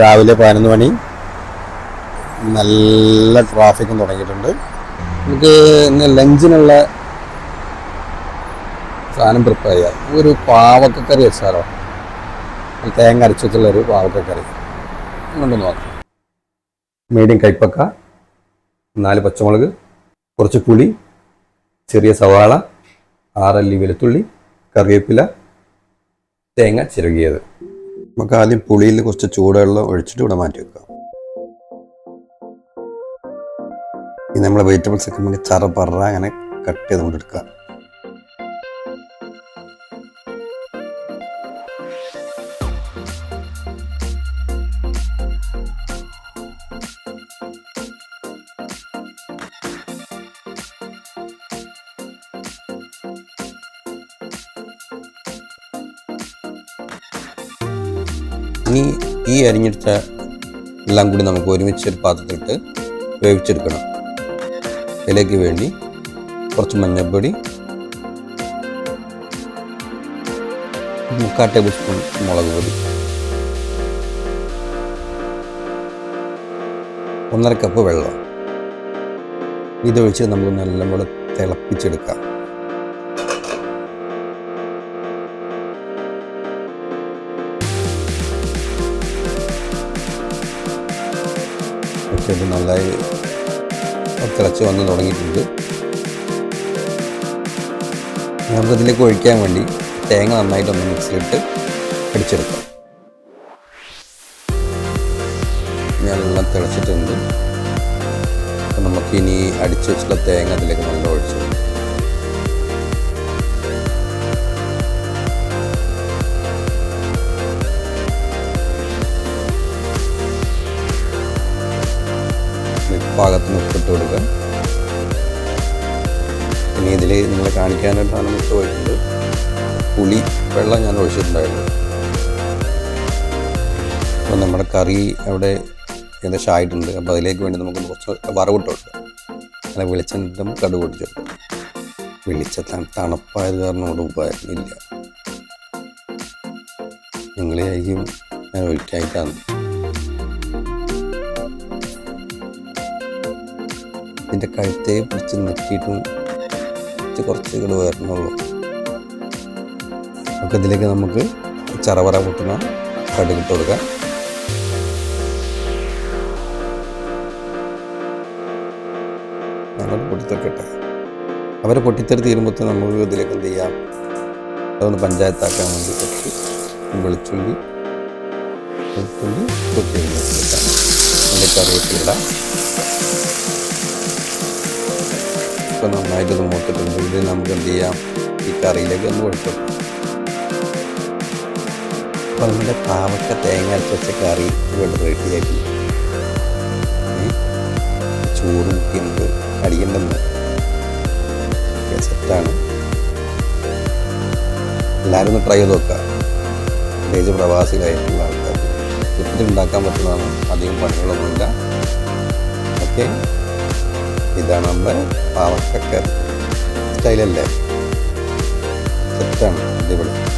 രാവിലെ പതിനൊന്ന് മണി നല്ല ട്രാഫിക്കും തുടങ്ങിയിട്ടുണ്ട്. നമുക്ക് ഇന്ന് ലഞ്ചിനുള്ള സാധനം പ്രിപ്പയർ ചെയ്യാം. ഒരു പാവക്കക്കറി വെച്ചാലോ? തേങ്ങ അരച്ചുള്ള ഒരു പാവക്കക്കറി. കൊണ്ട് നോക്കാം. മീഡിയം കൈപ്പക്ക നാല് പച്ചമുളക് കുറച്ച് പുളി ചെറിയ സവാള ആറല്ലി വെളുത്തുള്ളി കറിവേപ്പില തേങ്ങ ചിരകിയത്. നമുക്ക് ആദ്യം പുളിയിൽ കുറച്ച് ചൂടുവെള്ളം ഒഴിച്ചിട്ട് ഇവിടെ മാറ്റി വെക്കാം. ഇനി നമ്മൾ വെജിറ്റബിൾസ് ഒക്കെ നമുക്ക് ചറ പറ അങ്ങനെ കട്ട് ചെയ്ത് ഇനി ഈ അരിഞ്ഞെടുത്ത എല്ലാം കൂടി നമുക്ക് ഒരുമിച്ച് ഒരു പാത്രത്തിലിട്ട് വേവിച്ചെടുക്കണം. ഇതിലേക്ക് വേണ്ടി കുറച്ച് മഞ്ഞൾപ്പൊടി മുക്കാൽ ടേബിൾ സ്പൂൺ മുളക് പൊടി ഒന്നര കപ്പ് വെള്ളം. ഇതൊഴിച്ച് നമുക്ക് നല്ലപോലെ തിളപ്പിച്ചെടുക്കാം. ഇത് നന്നായി തിളച്ച് വന്ന് തുടങ്ങിയിട്ടുണ്ട്. നമുക്ക് ഇതിലേക്ക് ഒഴിക്കാൻ വേണ്ടി തേങ്ങ നന്നായിട്ടൊന്ന് മിക്സിയിലിട്ട് അടിച്ചെടുക്കാം. ഞാനെല്ലാം തിളച്ചിട്ടുണ്ട്. നമുക്കിനി അടിച്ചു വെച്ചിട്ടുള്ള തേങ്ങ അതിലേക്ക് നല്ല പാകത്തിന് ഉപ്പിട്ട് കൊടുക്കുക. ഇനി ഇതിൽ നിങ്ങൾ കാണിക്കാനായിട്ടാണ് മുട്ട പോയിട്ടുണ്ട്. പുളി വെള്ളം ഞാൻ ഒഴിച്ചിട്ടുണ്ടായിരുന്നു. അപ്പോൾ നമ്മുടെ കറി അവിടെ ഏകദേശം ആയിട്ടുണ്ട്. അപ്പോൾ അതിലേക്ക് വേണ്ടി നമുക്ക് കുറച്ച് വറവിട്ട് കൊടുക്കാം. അങ്ങനെ വെളിച്ചെണ്ണിട്ടും കടുക് പൊട്ടിച്ചെടുക്കും വെളിച്ച തണുപ്പായത് കാരണം ഇവിടെ ഉപ്പായിരുന്നില്ല നിങ്ങളെ ആയിരിക്കും ഞാൻ ഒഴിക്കായിട്ടാണ്. ഇതിന്റെ കഴുത്തെ പിടിച്ച് നിർത്തിയിട്ടും കുറച്ച് ഇങ്ങോട്ട് വരണുള്ളൂ. നമുക്ക് ഇതിലേക്ക് നമുക്ക് ചറവറ പൊട്ടുന്ന കടുകിട്ട് കൊടുക്കാം. ഞങ്ങൾ പൊട്ടിത്തെറിക്കട്ടെ. അവരെ പൊട്ടിത്തെറി തീരുമ്പോൾ നമുക്ക് ഇതിലേക്ക് എന്ത് ചെയ്യാം? അതൊന്ന് പഞ്ചായത്താക്കാൻ വേണ്ടി കുറച്ച് വെളുത്തുള്ളി വെളുത്തുള്ളി എടുക്കാം അതിന്റെ കറിവേപ്പിലിടാം ഇപ്പം നന്നായിട്ടത് മൂത്തിട്ടുണ്ട് ഇത് നമുക്ക് എന്ത് ചെയ്യാം? ഈ കറിയിലേക്ക് ഒന്ന് ഒഴിച്ചു അപ്പോൾ നമ്മുടെ പാവക്ക തേങ്ങ അരച്ച് കറി ഇവിടെ റെഡിയാക്കി ചൂട് മുക്കിയുണ്ട് അടിക്കണ്ടെന്ന്. സെറ്റാണ് എല്ലാവരും ഒന്ന് ട്രൈ ചെയ്ത് നോക്കുക. പ്രത്യേകിച്ച് പ്രവാസികളായിട്ടുള്ള ആൾക്കാർ ഉണ്ടാക്കാൻ പറ്റുന്നതാണ്. അധികം പണികളൊന്നുമില്ല. ഓക്കെ ഇതാണ് നമ്മുടെ പാവക്കക്കറി സ്റ്റൈലല്ലേ? സെറ്റാണ് അടിപൊളി.